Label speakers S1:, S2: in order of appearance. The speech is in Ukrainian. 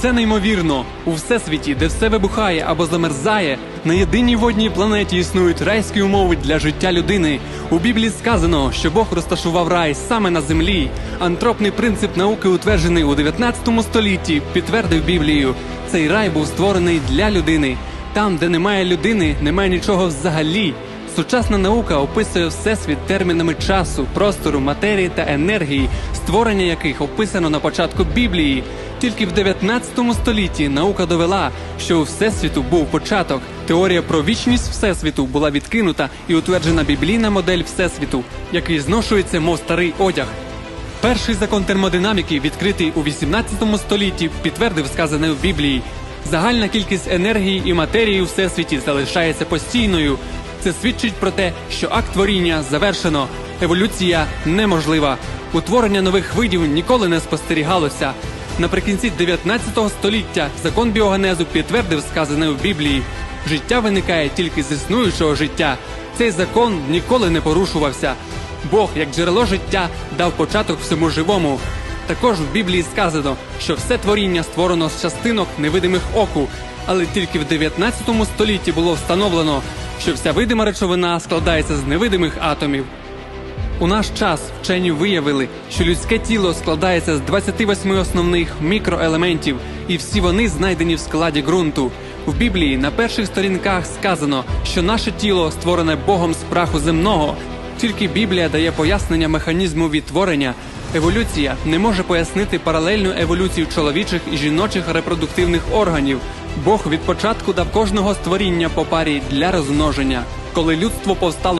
S1: Це неймовірно. У всесвіті, де все вибухає або замерзає, на єдиній водній планеті існують райські умови для життя людини. У Біблії сказано, що Бог розташував рай саме на землі. Антропний принцип науки, утверджений у 19 столітті, підтвердив Біблію. Цей рай був створений для людини. Там, де немає людини, немає нічого взагалі. Сучасна наука описує всесвіт термінами часу, простору, матерії та енергії, створення яких описано на початку Біблії. Тільки в 19 столітті наука довела, що у всесвіту був початок. Теорія про вічність всесвіту була відкинута і утверджена біблійна модель всесвіту, який зношується, мов старий одяг. Перший закон термодинаміки, відкритий у 18 столітті, підтвердив сказане в Біблії. Загальна кількість енергії і матерії у всесвіті залишається постійною. Це свідчить про те, що акт творіння завершено, еволюція неможлива. Утворення нових видів ніколи не спостерігалося. Наприкінці 19 століття закон біогенезу підтвердив сказане в Біблії. Життя виникає тільки з існуючого життя. Цей закон ніколи не порушувався. Бог, як джерело життя, дав початок всьому живому. Також в Біблії сказано, що все творіння створено з частинок невидимих оку, але тільки в 19 столітті було встановлено, що вся видима речовина складається з невидимих атомів. У наш час вчені виявили, що людське тіло складається з 28 основних мікроелементів, і всі вони знайдені в складі ґрунту. В Біблії на перших сторінках сказано, що наше тіло створене Богом з праху земного. Тільки Біблія дає пояснення механізму відтворення. Еволюція не може пояснити паралельну еволюцію чоловічих і жіночих репродуктивних органів. Бог від початку дав кожного створіння по парі для розмноження. Коли людство повстало